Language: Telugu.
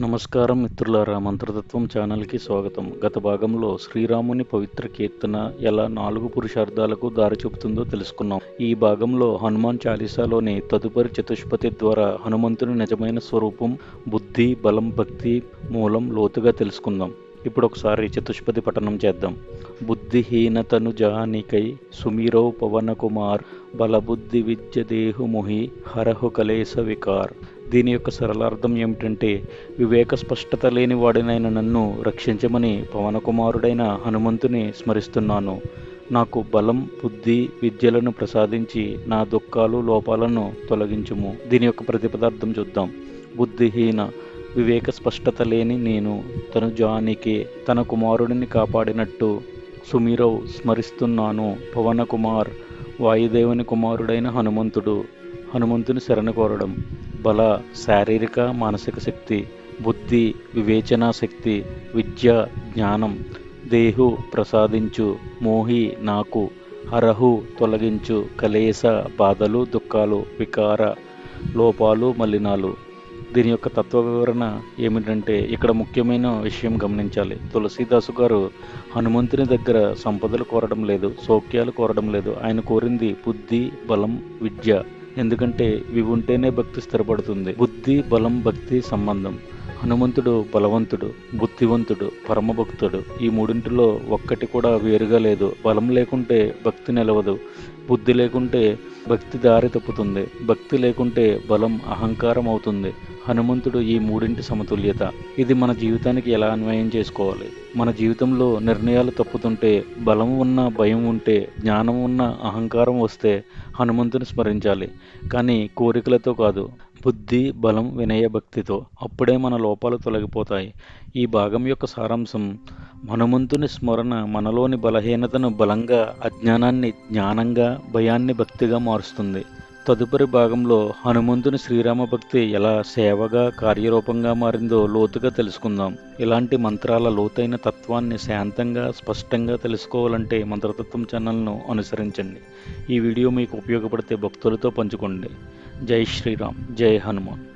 నమస్కారం మిత్రులారా మంత్రతత్వం ఛానల్కి స్వాగతం. గత భాగంలో శ్రీరాముని పవిత్ర కీర్తన ఎలా నాలుగు పురుషార్థాలకు దారి చూపుతుందో తెలుసుకున్నాం. ఈ భాగంలో హనుమాన్ చాలీసాలోని తదుపరి చతుష్పతి ద్వారా హనుమంతుని నిజమైన స్వరూపం బుద్ధి బలం భక్తి మూలం లోతుగా తెలుసుకుందాం. ఇప్పుడు ఒకసారి చతుష్పతి పఠనం చేద్దాం. బుద్ధిహీనతను జానికై సుమీరో పవన కుమార్ బలబుద్ధి విద్య దేహుముహి హరహు కలేశ వికార్. దీని యొక్క సరళార్థం ఏమిటంటే వివేక స్పష్టత లేని వాడినైన నన్ను రక్షించమని పవనకుమారుడైన హనుమంతుని స్మరిస్తున్నాను. నాకు బలం బుద్ధి విద్యలను ప్రసాదించి నా దుఃఖాలు లోపాలను తొలగించుము. దీని యొక్క ప్రతిపదార్థం చూద్దాం. బుద్ధిహీన వివేక స్పష్టత లేని నేను తను జానికి తన కుమారుడిని కాపాడినట్టు సుమీరవ్ స్మరిస్తున్నాను. పవన కుమార్ వాయుదేవుని కుమారుడైన హనుమంతుడు హనుమంతుని శరణ కోరడం. బల శారీరక మానసిక శక్తి బుద్ధి వివేచనా శక్తి విద్య జ్ఞానం దేహు ప్రసాదించు మోహి నాకు అర్హు తొలగించు కలేస బాధలు దుఃఖాలు వికార లోపాలు మలినాలు. దీని యొక్క తత్వ వివరణ ఏమిటంటే ఇక్కడ ముఖ్యమైన విషయం గమనించాలి. తులసీదాసు గారు హనుమంతుని దగ్గర సంపదలు కోరడం లేదు సౌఖ్యాలు కోరడం లేదు. ఆయన కోరింది బుద్ధి బలం విద్య. ఎందుకంటే ఇవి ఉంటేనే భక్తి స్థిరపడుతుంది. బుద్ధి బలం భక్తి సంబంధం. హనుమంతుడు బలవంతుడు బుద్ధివంతుడు పరమభక్తుడు. ఈ మూడింటిలో ఒక్కటి కూడా వేరుగా లేదు. బలం లేకుంటే భక్తి నిలవదు. బుద్ధి లేకుంటే భక్తి దారి తప్పుతుంది. భక్తి లేకుంటే బలం అహంకారం అవుతుంది. హనుమంతుడు ఈ మూడింటి సమతుల్యత. ఇది మన జీవితానికి ఎలా అన్వయం చేసుకోవాలి? మన జీవితంలో నిర్ణయాలు తప్పుతుంటే బలం ఉన్న భయం ఉంటే జ్ఞానం ఉన్న అహంకారం వస్తే హనుమంతుని స్మరించాలి. కానీ కోరికలతో కాదు బుద్ధి బలం వినయ భక్తితో అప్పుడే మన లోపాలు తొలగిపోతాయి. ఈ భాగం యొక్క సారాంశం హనుమంతుని స్మరణ మనలోని బలహీనతను బలంగా అజ్ఞానాన్ని జ్ఞానంగా భయాన్ని భక్తిగా మారుస్తుంది. తదుపరి భాగంలో హనుమంతుని శ్రీరామ భక్తి ఎలా సేవగా కార్యరూపంగా మారిందో లోతుగా తెలుసుకుందాం. ఇలాంటి మంత్రాల లోతైన తత్వాన్ని శాంతంగా స్పష్టంగా తెలుసుకోవాలంటే మంత్రతత్వం ఛానల్ను అనుసరించండి. ఈ వీడియో మీకు ఉపయోగపడితే భక్తులతో పంచుకోండి. జై శ్రీరామ్ జై హనుమాన్.